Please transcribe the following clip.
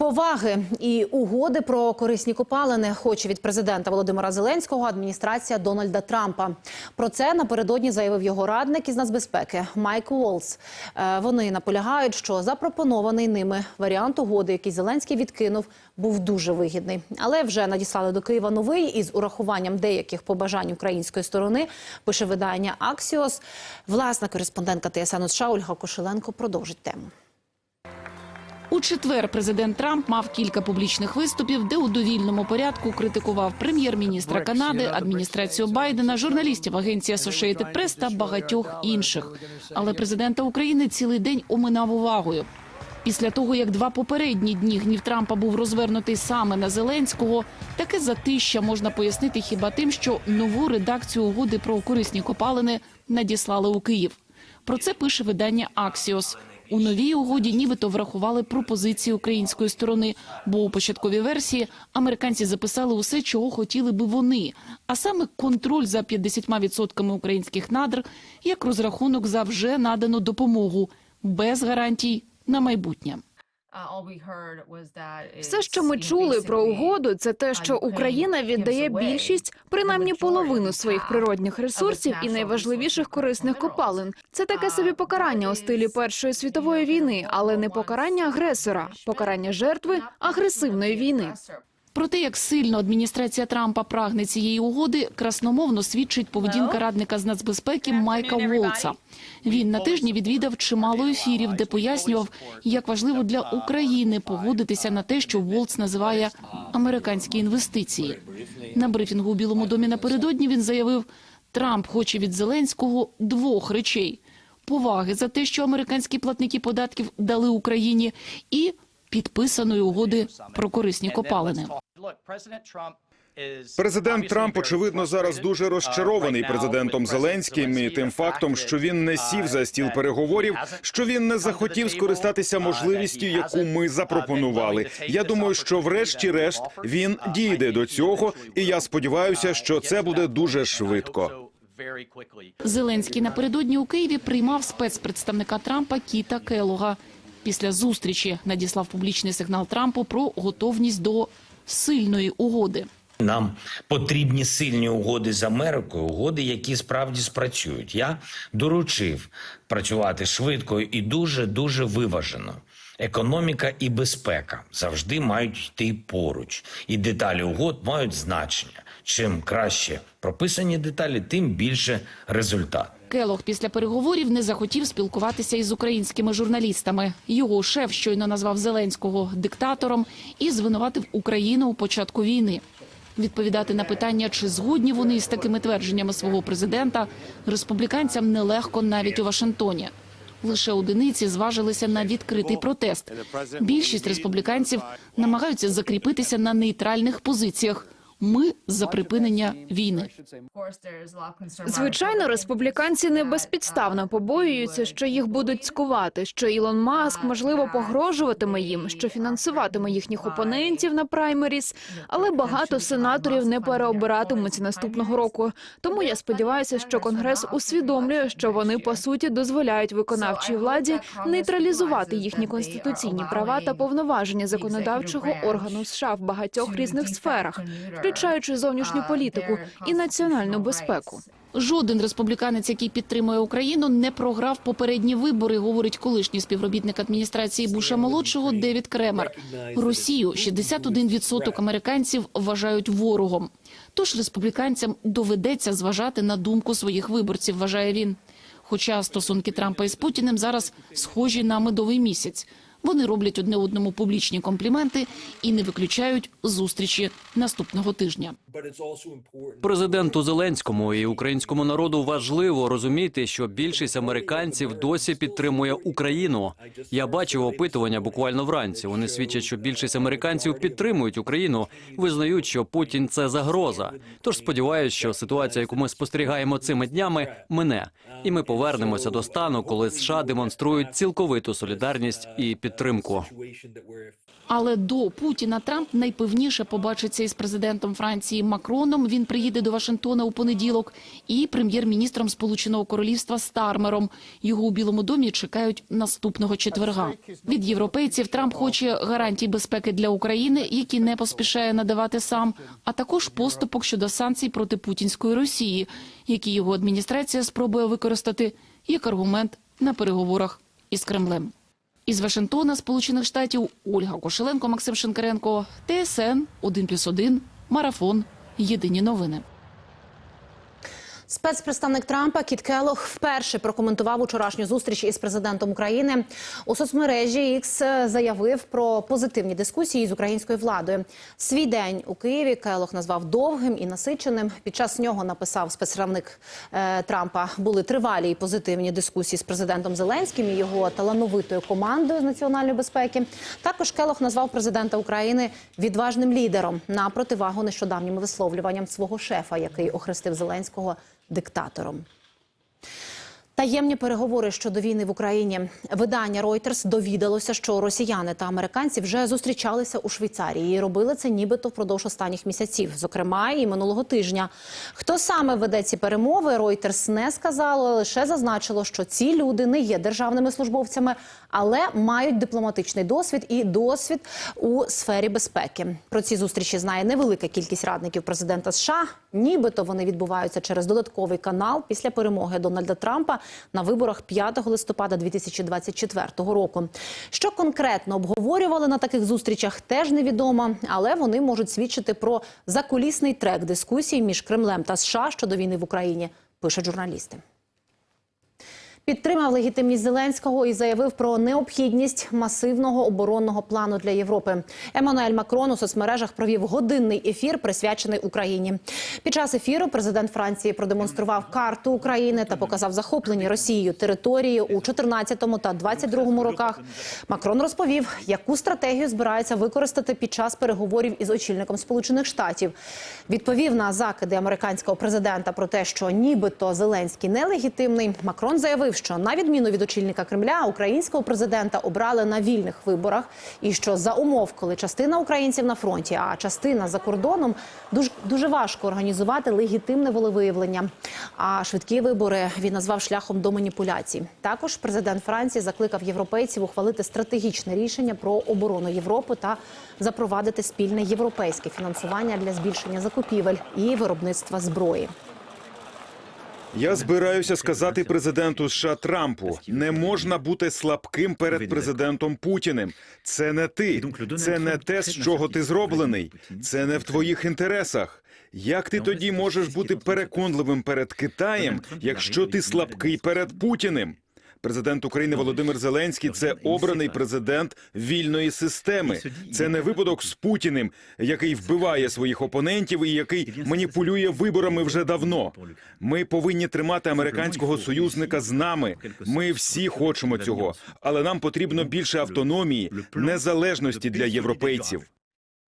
Поваги і угоди про корисні копалини хоче від президента Володимира Зеленського адміністрація Дональда Трампа. Про це напередодні заявив його радник із нацбезпеки Майк Уолс. Е, Вони наполягають, що запропонований ними варіант угоди, який Зеленський відкинув, був дуже вигідний. Але вже надіслали до Києва новий із урахуванням деяких побажань української сторони. Пише видання Аксіос. Власна кореспондентка ТСН США Ольга Кошеленко продовжить тему. У четвер президент Трамп мав кілька публічних виступів, де у довільному порядку критикував прем'єр-міністра Канади, адміністрацію Байдена, журналістів агенції Associated Press та багатьох інших. Але президента України цілий день оминав увагою. Після того, як два попередні дні гнів Трампа був розвернутий саме на Зеленського, таке затища можна пояснити хіба тим, що нову редакцію угоди про корисні копалини надіслали у Київ. Про це пише видання Аксіос. У новій угоді нібито врахували пропозиції української сторони, бо у початковій версії американці записали усе, чого хотіли би вони, а саме контроль за 50% українських надр як розрахунок за вже надану допомогу без гарантій на майбутнє. Все, що ми чули про угоду, це те, що Україна віддає більшість, принаймні половину своїх природних ресурсів і найважливіших корисних копалин. Це таке собі покарання у стилі Першої світової війни, але не покарання агресора, покарання жертви агресивної війни. Про те, як сильно адміністрація Трампа прагне цієї угоди, красномовно свідчить поведінка радника з нацбезпеки Майка Волца. Він на тижні відвідав чимало ефірів, де пояснював, як важливо для України погодитися на те, що Волц називає американські інвестиції. На брифінгу у Білому домі напередодні він заявив, Трамп хоче від Зеленського двох речей: поваги за те, що американські платники податків дали Україні, і підписаної угоди про корисні копалини. Президент Трамп, очевидно, зараз дуже розчарований президентом Зеленським і тим фактом, що він не сів за стіл переговорів, що він не захотів скористатися можливістю, яку ми запропонували. Я думаю, що врешті-решт він дійде до цього, і я сподіваюся, що це буде дуже швидко. Зеленський напередодні у Києві приймав спецпредставника Трампа Кіта Келога. Після зустрічі надіслав публічний сигнал Трампу про готовність до сильної угоди. Нам потрібні сильні угоди з Америкою, угоди, які справді спрацюють. Я доручив працювати швидко і дуже дуже виважено. Економіка і безпека завжди мають йти поруч, і деталі угод мають значення. Чим краще прописані деталі, тим більше результат. Келог після переговорів не захотів спілкуватися із українськими журналістами. Його шеф щойно назвав Зеленського диктатором і звинуватив Україну у початку війни. Відповідати на питання, чи згодні вони із такими твердженнями свого президента, республіканцям нелегко навіть у Вашингтоні. Лише одиниці зважилися на відкритий протест. Більшість республіканців намагаються закріпитися на нейтральних позиціях. Ми за припинення війни. Звичайно, республіканці не безпідставно побоюються, що їх будуть цькувати, що Ілон Маск можливо погрожуватиме їм, що фінансуватиме їхніх опонентів на праймеріс, але багато сенаторів не переобиратимуться наступного року. Тому я сподіваюся, що конгрес усвідомлює, що вони по суті дозволяють виконавчій владі нейтралізувати їхні конституційні права та повноваження законодавчого органу США в багатьох різних сферах, включаючи зовнішню політику і національну безпеку. Жоден республіканець, який підтримує Україну, не програв попередні вибори, говорить колишній співробітник адміністрації Буша молодшого Девід Кремер. Росію 61% американців вважають ворогом. Тож республіканцям доведеться зважати на думку своїх виборців, вважає він. Хоча стосунки Трампа із Путіним зараз схожі на медовий місяць. Вони роблять одне одному публічні компліменти і не виключають зустрічі наступного тижня. Президенту Зеленському і українському народу важливо розуміти, що більшість американців досі підтримує Україну. Я бачив опитування буквально вранці. Вони свідчать, що більшість американців підтримують Україну, визнають, що Путін це загроза. Тож сподіваюся, що ситуація, яку ми спостерігаємо цими днями, мине, і ми повернемося до стану, коли США демонструють цілковиту солідарність і підтримку. Підтримку. Але до Путіна Трамп найпевніше побачиться із президентом Франції Макроном. Він приїде до Вашингтона у понеділок і прем'єр-міністром Сполученого Королівства Стармером. Його у Білому домі чекають наступного четверга. Від європейців Трамп хоче гарантій безпеки для України, які не поспішає надавати сам, а також поступок щодо санкцій проти путінської Росії, які його адміністрація спробує використати як аргумент на переговорах із Кремлем. Із Вашингтона, Сполучених Штатів, Ольга Кошеленко, Максим Шинкаренко, ТСН 1+,1, Марафон. Єдині новини. Спецпредставник Трампа Кіт Келлог вперше прокоментував учорашню зустріч із президентом України. У соцмережі X заявив про позитивні дискусії з українською владою. Свій день у Києві Келлог назвав довгим і насиченим. Під час нього написав спецпредставник е, Трампа. Були тривалі і позитивні дискусії з президентом Зеленським і його талановитою командою з національної безпеки. Також Келлог назвав президента України відважним лідером на противагу нещодавнім висловлюванням свого шефа, який охрестив Зеленського диктатором. Таємні переговори щодо війни в Україні. Видання Reuters довідалося, що росіяни та американці вже зустрічалися у Швейцарії і робили це нібито впродовж останніх місяців, зокрема і минулого тижня. Хто саме веде ці перемови, Reuters не сказало, лише зазначило, що ці люди не є державними службовцями, але мають дипломатичний досвід і досвід у сфері безпеки. Про ці зустрічі знає невелика кількість радників президента США. Нібито вони відбуваються через додатковий канал після перемоги Дональда Трампа на виборах 5 листопада 2024 року. Що конкретно обговорювали на таких зустрічах, теж невідомо, але вони можуть свідчити про закулісний трек дискусій між Кремлем та США щодо війни в Україні. Пишуть журналісти. Підтримав легітимність Зеленського і заявив про необхідність масивного оборонного плану для Європи. Еммануель Макрон у соцмережах провів годинний ефір, присвячений Україні. Під час ефіру президент Франції продемонстрував карту України та показав захоплені Росією території у 14 та 22 роках. Макрон розповів, яку стратегію збирається використати під час переговорів із очільником Сполучених Штатів. Відповів на закиди американського президента про те, що нібито Зеленський нелегітимний. Макрон заявив, що на відміну від очільника Кремля, українського президента обрали на вільних виборах, і що за умов, коли частина українців на фронті, а частина за кордоном, дуже дуже важко організувати легітимне волевиявлення. А швидкі вибори він назвав шляхом до маніпуляцій. Також президент Франції закликав європейців ухвалити стратегічне рішення про оборону Європи та запровадити спільне європейське фінансування для збільшення закупівель і виробництва зброї. Я збираюся сказати президенту США Трампу: не можна бути слабким перед президентом Путіним. Це не ти, це не те, з чого ти зроблений. Це не в твоїх інтересах. Як ти тоді можеш бути переконливим перед Китаєм, якщо ти слабкий перед Путіним? Президент України Володимир Зеленський це обраний президент вільної системи. Це не випадок з Путіним, який вбиває своїх опонентів і який маніпулює виборами вже давно. Ми повинні тримати американського союзника з нами. Ми всі хочемо цього, але нам потрібно більше автономії, незалежності для європейців.